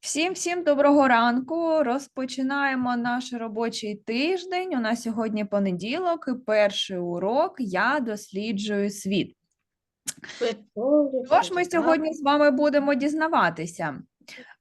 Всім всім доброго ранку. Розпочинаємо наш робочий тиждень. У нас сьогодні понеділок і перший урок. Я досліджую світ. Тож ми сьогодні з вами будемо дізнаватися.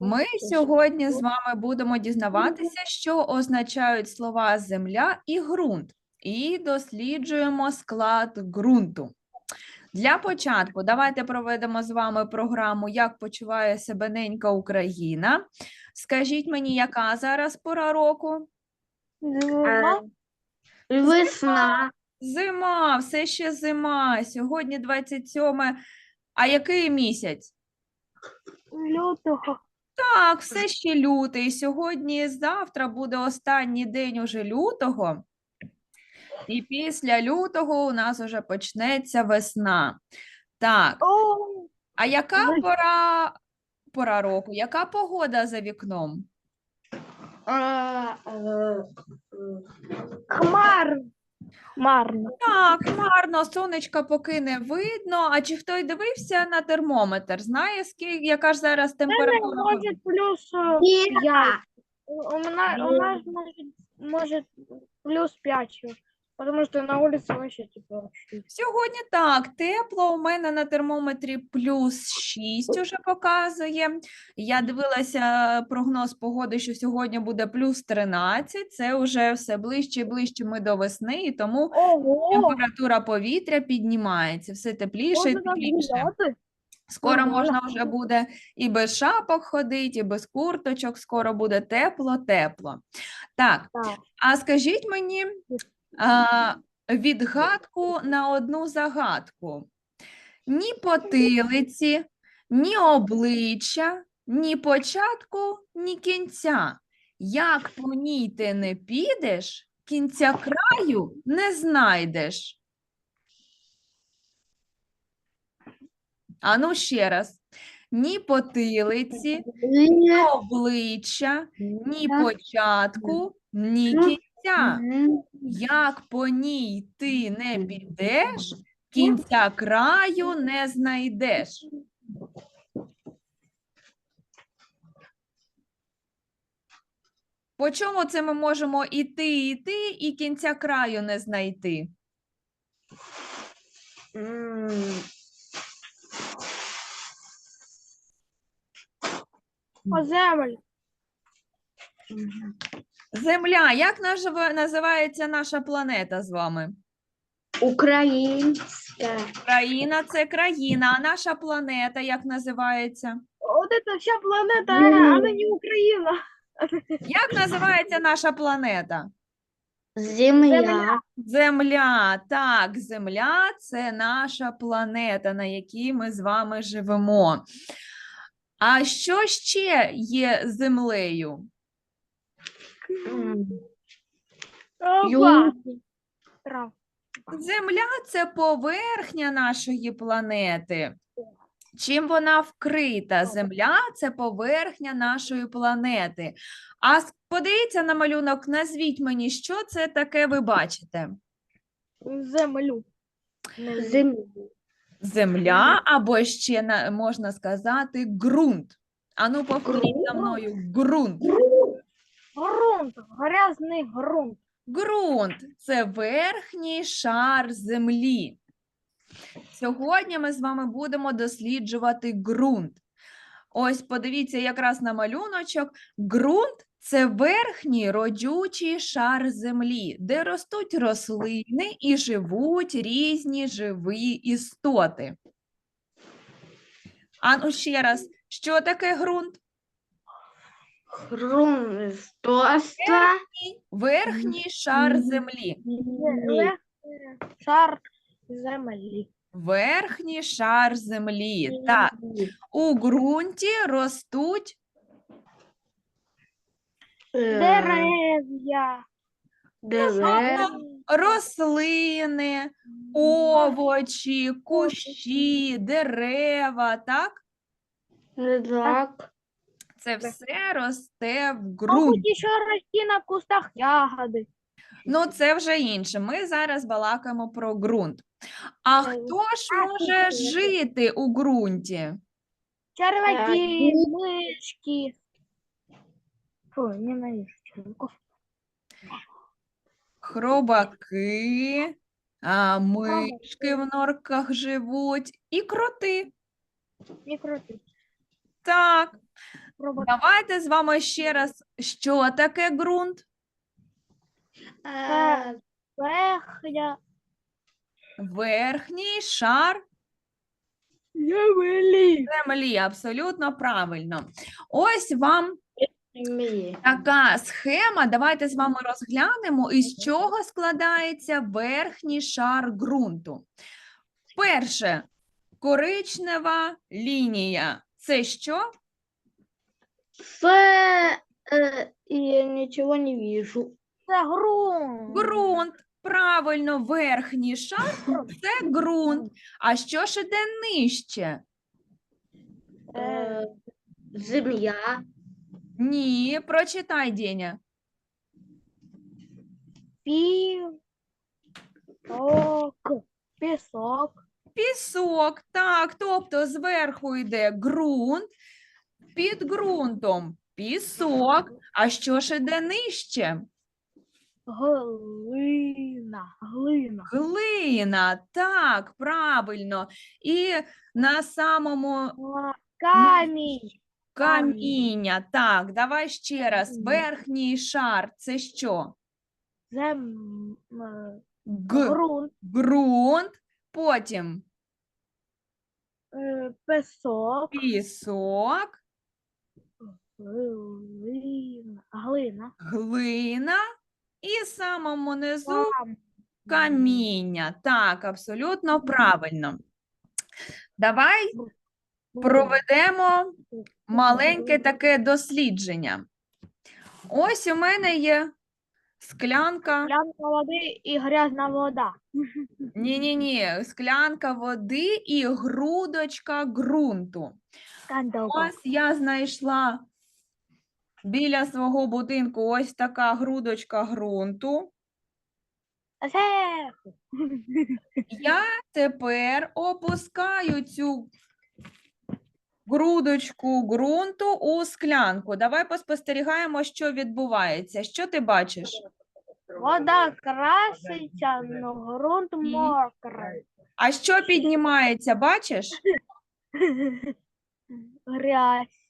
Ми сьогодні з вами будемо дізнаватися, що означають слова земля і ґрунт, і досліджуємо склад ґрунту. Для початку давайте проведемо з вами програму Як почуває себе ненька Україна. Скажіть мені, яка зараз пора року? Зима. Весна. Зима, все ще зима. Сьогодні 27. А який місяць? Лютого. Так, все ще лютий. Сьогодні, завтра буде останній день уже лютого. І після лютого у нас уже почнеться весна. Так, а яка пора, пора року? Яка погода за вікном? Хмар. Хмарно. Так, хмарно, сонечка поки не видно. А чи хто й дивився на термометр? Знає, скільки, яка ж зараз температура? Може плюс э, п'ять. У мене у нас може, може плюс п'ять. Потому что на улице вообще тепло. Сьогодні так, тепло. У мене на термометрі плюс 6 уже показує. Я дивилася прогноз погоди, що сьогодні буде плюс 13. Це вже все ближче і ближче ми до весни, і тому Ого! температура повітря піднімається, все тепліше і Можна так тепліше. гуляти? Скоро Ага. можна вже буде і без шапок ходити, і без курточок. Скоро буде тепло-тепло. Так, Так. а скажіть мені відгадку на одну загадку. Ні потилиці, ні обличчя, ні початку, ні кінця. Як по ній ти не підеш, кінця краю не знайдеш. Ану ще раз. Ні потилиці, ні обличчя, ні початку, ні Ну, кінця. Як по ній ти не підеш, кінця краю не знайдеш. По чому це ми можемо іти, іти, і кінця краю не знайти? По землі. Земля, як називається наша планета з вами? Українська. Країна це країна, а наша планета як називається? Вот это вся планета, Ну. не Украина. Як називається наша планета? Земля. Земля, так, Земля це наша планета, на якій ми з вами живемо. А що ще є землею? Трава. Трава. Земля це поверхня нашої планети. Чим вона вкрита? Земля це поверхня нашої планети. А подивіться на малюнок, назвіть мені, що це таке ви бачите? Землю. Землю. Земля або ще можна сказати ґрунт. Ану, повторіть за Ґрунт? мною ґрунт. Грунт. Грязний грунт. Ґрунт це верхній шар землі. Сьогодні ми з вами будемо досліджувати ґрунт. Ось подивіться якраз на малюночок. Ґрунт це верхній родючий шар землі, де ростуть рослини і живуть різні живі істоти. А ну ще раз, що таке ґрунт? Грунт. Тоста. Верхній шар землі. Шар землі. Верхній шар землі. Так, у ґрунті ростуть Дерев'я. тобто рослини, овочі, кущі, дерева, так? Так. Це все росте в ґрунті. еще расти на кустах ягоды. Ну, це вже інше. Ми зараз балакаємо про ґрунт. А Е, хто ж може жити у ґрунті? Червяки, мышки. Фу, ненавижу червяков. Хробаки, а, мишки в норках живуть і кроти. Не крути. Так. Давайте з вами ще раз. Що таке ґрунт? Е, Верхня. Верхній шар Землі. землі. Абсолютно правильно. Ось вам така схема. Давайте з вами розглянемо, із чого складається верхній шар ґрунту. Перше, коричнева лінія. Це що? Це е, я нічого не вижу. Це ґрунт. Ґрунт. Правильно, верхній шар це ґрунт. А що ж іде нижче? Е, земля. Ні, прочитай, Деня. Пів. Ок. Пісок. Пісок, так, тобто зверху йде ґрунт, під ґрунтом пісок. А що ж іде нижче? Глина. Глина. Глина, так, правильно. І на самому Камінь. каміння. Так, давай ще раз. Верхній шар це що? Зем... е, Г. Ґрунт. Ґрунт, потім е, Пісок. пісок, Глина. Глина. глина і самому низу каміння. Так, абсолютно правильно. Давай проведемо маленьке таке дослідження. Ось у мене є склянка. Склянка води і грязна вода. Ні-ні-ні, склянка води і грудочка ґрунту. Ось я знайшла біля свого будинку ось така грудочка ґрунту. Я тепер опускаю цю грудочку ґрунту у склянку. Давай поспостерігаємо, що відбувається. Що ти бачиш? Вода краситься, но ґрунт мокрий. А що піднімається, бачиш? Грязь.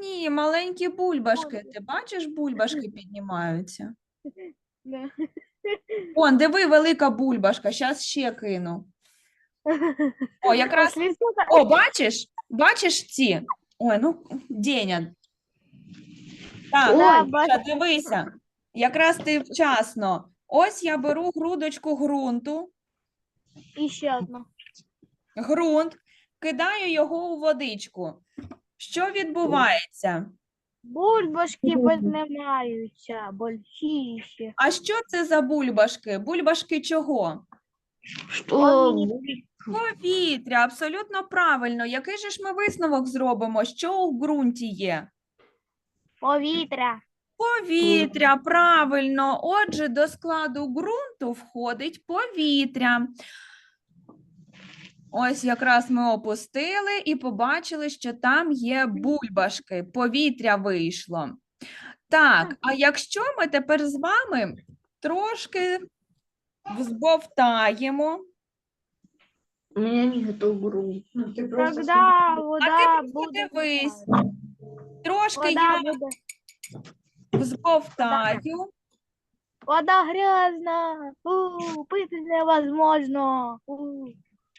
Ні, маленькі бульбашки. Ти бачиш, бульбашки піднімаються. Да. Он, диви, велика бульбашка. Зараз ще кину. О, якраз О, бачиш? Бачиш ці? Ой, ну, Деня. Так, Да, Ой, бачу. дивися. Якраз ти вчасно. Ось я беру грудочку ґрунту, І ще одна. ґрунт, кидаю його у водичку. Що відбувається? Бульбашки піднімаються, большіші. А що це за бульбашки? Бульбашки чого? Що? Повітря, абсолютно правильно. Який же ж ми висновок зробимо? Що у ґрунті є? Повітря. Повітря, правильно. Отже, до складу ґрунту входить повітря. Ось якраз ми опустили і побачили, що там є бульбашки, повітря вийшло. Так, а якщо ми тепер з вами трошки взбовтаємо, У мене не готов грунт. Тогда вода ти буде. подивись. трошки я Вода буде. взбовтаю, Вода грязна. Пити невозможно. У.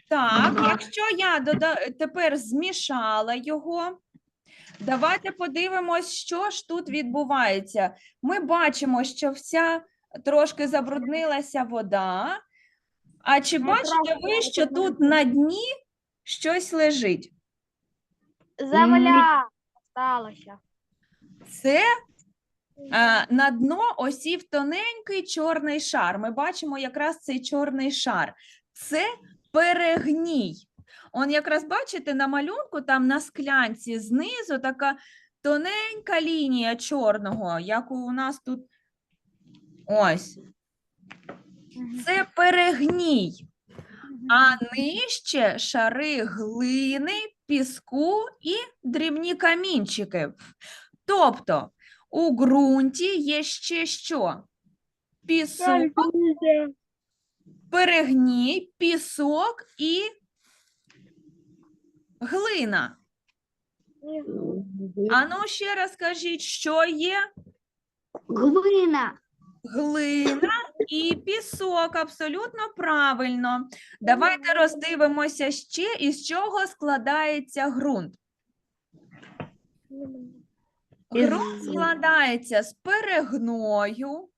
Так, якщо я дода... тепер змішала його, давайте подивимось, що ж тут відбувається. Ми бачимо, що вся трошки забруднилася вода. А чи Ну, бачите ви, що тут на дні щось лежить? Земля сталася. Це а, на дно осів тоненький чорний шар. Ми бачимо якраз цей чорний шар. Це перегній. Он якраз бачите на малюнку, там на склянці знизу така тоненька лінія чорного, як у нас тут. Ось. Це перегній. А нижче шари глини, піску і дрібні камінчики. Тобто, у ґрунті є ще що? Пісок. Перегній, пісок і глина. Ану ще раз скажіть, що є? Глина. Глина і пісок, абсолютно правильно. Давайте роздивимося ще, із чого складається ґрунт. Ґрунт складається з перегною,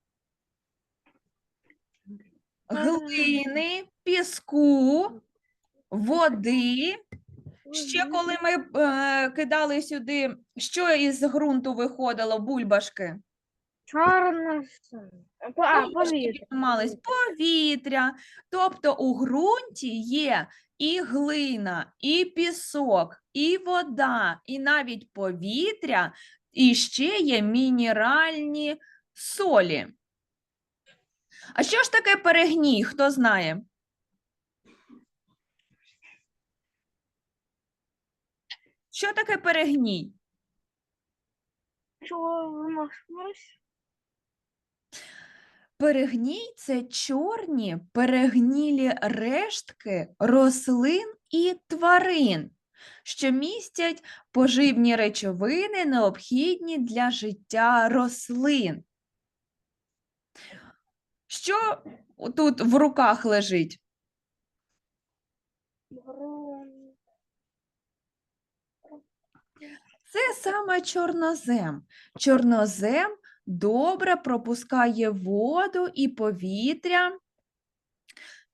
глини, піску, води. Ще коли ми е, кидали сюди, що із ґрунту виходило, бульбашки? По- А, повітря. піднімались повітря. Тобто у ґрунті є і глина, і пісок, і вода, і навіть повітря, і ще є мінеральні солі. А що ж таке перегній? Хто знає? Що таке перегній? Чого? Перегній це чорні перегнілі рештки рослин і тварин, що містять поживні речовини, необхідні для життя рослин. Що тут в руках лежить? Це саме чорнозем. Чорнозем добре пропускає воду і повітря,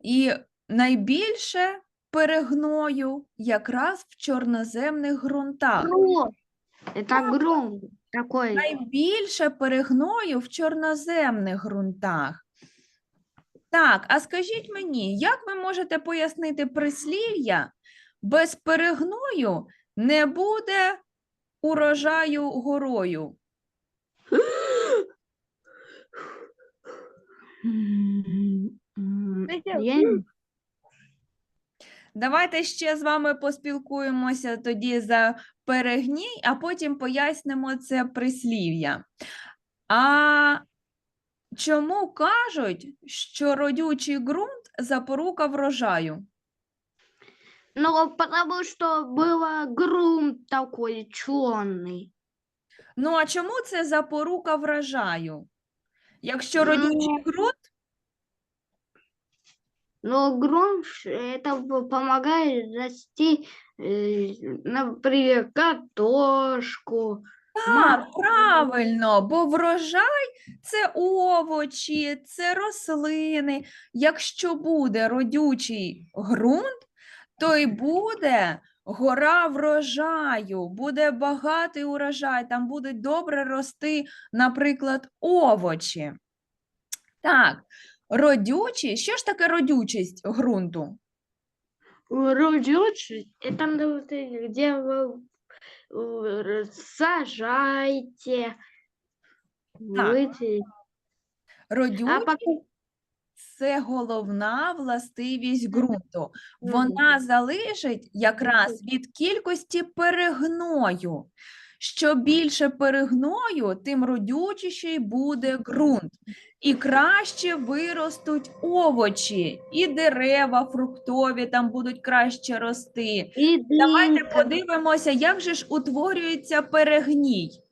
і найбільше перегною якраз в чорноземних ґрунтах. Такой. Найбільше перегною в чорноземних ґрунтах. Так, а скажіть мені, як ви можете пояснити прислів'я без перегною не буде урожаю горою? Я Давайте ще з вами поспілкуємося тоді за перегній, а потім пояснимо це прислів'я. А чому кажуть, що родючий ґрунт запорука врожаю? Ну, потому что было грунт такой черный. Ну а чому це запорука врожаю? Якщо родючий Ну, ґрунт, Но грунт ш- это п- помогает расти, э, например, картошку. так, правильно, бо врожай це овочі, це рослини. Якщо буде родючий ґрунт, то й буде гора врожаю, буде багатий урожай, там будуть добре рости, наприклад, овочі. Так, родючий, що ж таке родючість ґрунту? Родючий – это ну, вот и где вы э, р- сажаете, Так. вы- а Родючість потом це головна властивість ґрунту. Мгм. Вона залежить якраз від кількості перегною. Що більше перегною, тим родючіший буде ґрунт. І краще виростуть овочі, і дерева фруктові там будуть краще рости. и Давайте подивимося, як же ж утворюється перегній.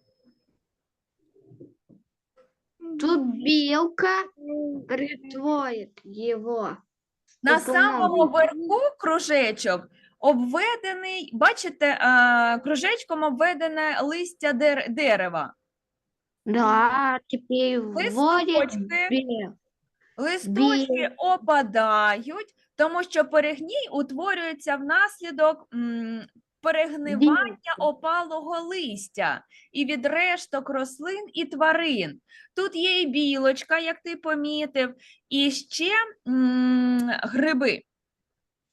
Тут белка притворит его. На самому верху кружечок обведений, бачите, а, кружечком обведене листя дер- дерева. Да, теперь листочки опадають, тому що перегній утворюється внаслідок м, перегнивання опалого листя і від решток рослин і тварин. Тут є і білочка, як ти помітив, і ще м, гриби.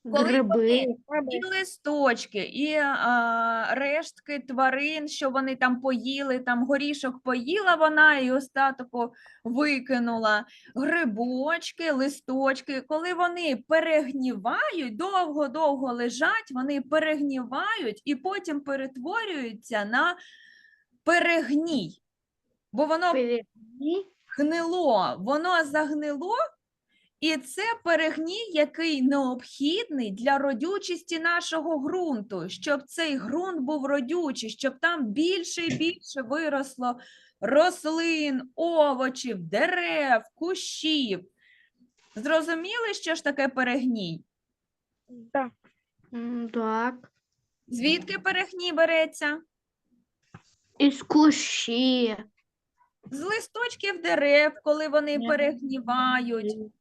Коли Грибы. І листочки, і а, рештки тварин, що вони там поїли, там горішок поїла вона і остатку викинула. Грибочки, листочки, коли вони перегнівають, довго-довго лежать, вони перегнівають і потім перетворюються на перегній. бо воно Перегни. гнило, воно загнило, і це перегній, який необхідний для родючості нашого ґрунту, щоб цей ґрунт був родючий, щоб там більше і більше виросло рослин, овочів, дерев, кущів. Зрозуміли, що ж таке перегній? Так. Звідки перегній береться? Із кущі. З листочків дерев, коли вони перегнівають.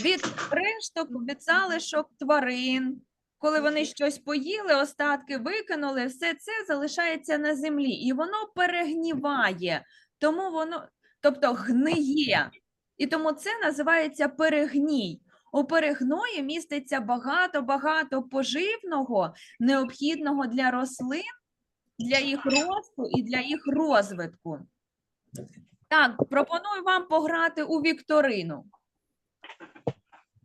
Від решток, від залишок тварин. Коли вони щось поїли, остатки викинули, все це залишається на землі, і воно перегніває, тому воно, тобто гниє. І тому це називається перегній. У перегної міститься багато-багато поживного, необхідного для рослин, для їх росту і для їх розвитку. Так, пропоную вам пограти у вікторину.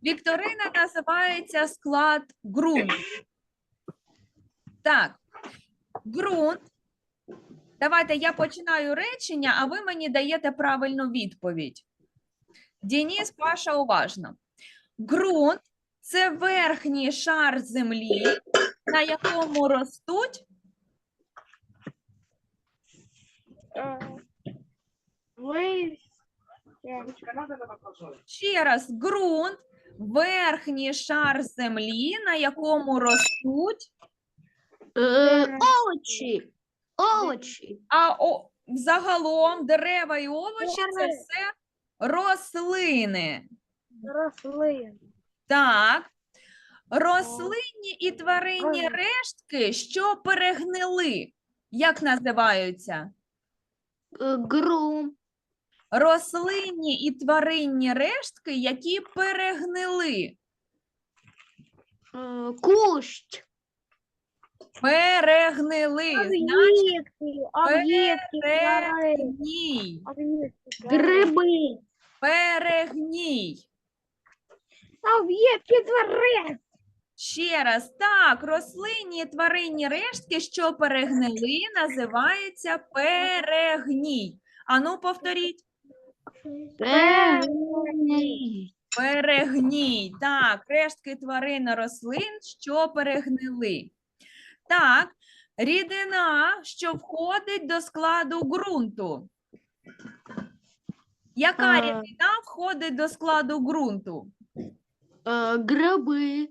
Вікторина називається склад ґрунт. Так, ґрунт. Давайте я починаю речення, а ви мені даєте правильну відповідь. Дініс, Паша, уважно. Ґрунт це верхній шар землі, на якому ростуть Е, ще раз ґрунт, верхній шар землі, на якому ростуть Е, овочі. Овочі. А о, загалом дерева і овочі це все рослини. рослин. Так. Рослинні і тваринні рештки, що перегнили, як називаються? Е, Грум. Рослинні і тваринні рештки, які перегнили. Е, Кущ. Перегнили. Значить, Об'єкти, об'єкти, тварин, перегній. об'єкти. Гриби. Перегній. Об'єкти тварин. Ще раз, так, рослинні і тваринні рештки, що перегнили, називаються перегній. Ану, повторіть. Перегній. Перегній. Так, рештки тварин і рослин, що перегнили. Так, рідина, що входить до складу ґрунту. Яка А. рідина входить до складу ґрунту? Гриби.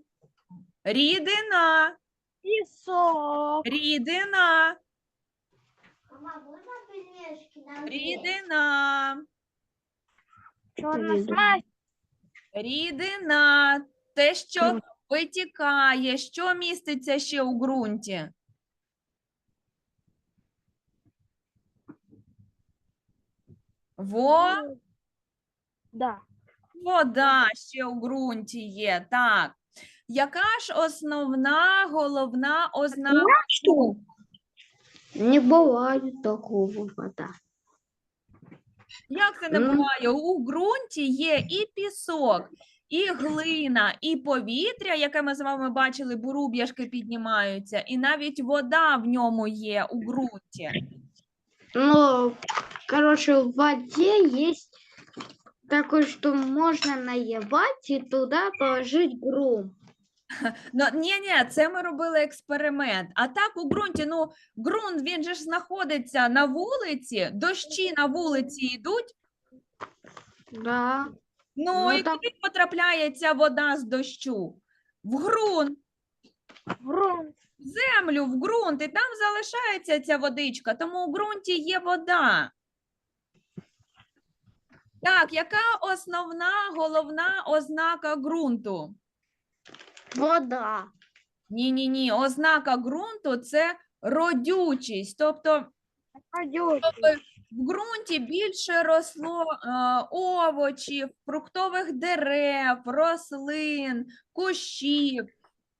Рідина, Пісок. рідина, рідина. Чорна Рідина. смазь. Рідина, те, що витікає, що міститься ще у ґрунті? Во, Да. вода ще у ґрунті є. Так. Яка ж основна головна ознака? Что? Не бывает такого вода. Як це не буває? У ґрунті є і пісок, і глина, і повітря, яке ми з вами бачили, буруб'яшки піднімаються, і навіть вода в ньому є у ґрунті. Ну, короче, в воде есть такое, что можно наевать и туда положить грум. Ну, ні, ні, це ми робили експеримент. А так у ґрунті, ну, ґрунт він же ж знаходиться на вулиці, дощі на вулиці йдуть. Да. Ну, Ну, і так- куди потрапляє ця вода з дощу? В ґрунт. Грунт. землю, в ґрунт, і там залишається ця водичка, тому у ґрунті є вода. Так, яка основна головна ознака ґрунту? Вода. Ні, ні, ні. Ознака ґрунту це родючість. Тобто Пойдет. в ґрунті більше росло е, овочів, фруктових дерев, рослин, кущів.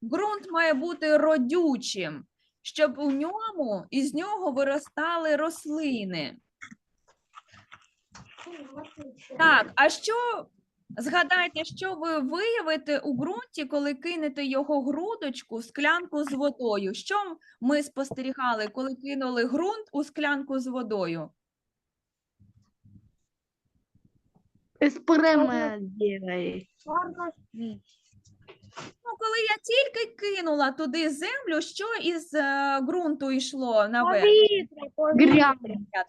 Ґрунт має бути родючим, щоб у ньому із нього виростали рослини. Так, а що Згадайте, що ви виявите у ґрунті, коли кинете його грудочку в склянку з водою. Що ми спостерігали, коли кинули ґрунт у склянку з водою? Спермадіє. Ну, коли я тільки кинула туди землю, що із е, ґрунту йшло наверх? Повітря.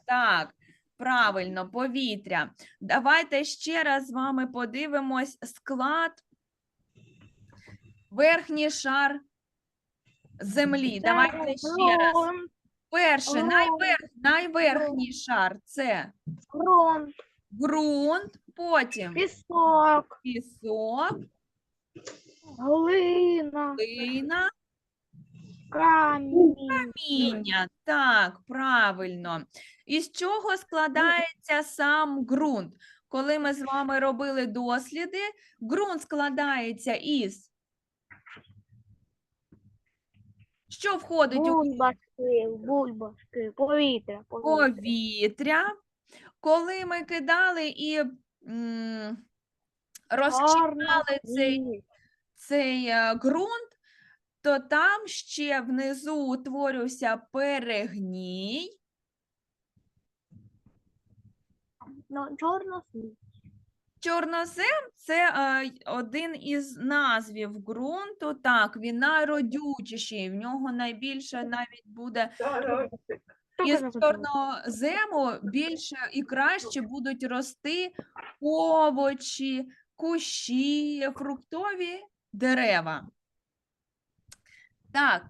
Так правильно, повітря. Давайте ще раз з вами подивимось склад. Верхній шар землі. Давайте ще раз. Перший, найверх, найверхній шар це ґрунт, ґрунт, потім пісок, пісок, глина, глина, камінь. каміння. Так, правильно. Із чого складається сам ґрунт? Коли ми з вами робили досліди, ґрунт складається із. Що входить у Бульбашки, бульбашки, повітря, повітря. Коли ми кидали і м, цей цей е, ґрунт, то там ще внизу утворювався перегній. Ну, чорнослив. Чорнозем це е, один із назвів ґрунту. Так, він найродючіший, в нього найбільше навіть буде із чорнозему більше і краще будуть рости овочі, кущі, фруктові дерева. Так,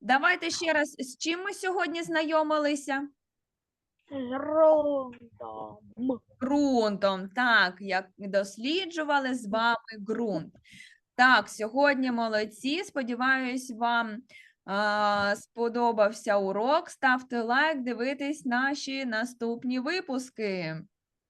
давайте ще раз, з чим ми сьогодні знайомилися? З ґрунтом. ґрунтом, так, як досліджували з вами ґрунт. Так, сьогодні молодці. Сподіваюсь, вам а, сподобався урок. Ставте лайк, дивитесь наші наступні випуски.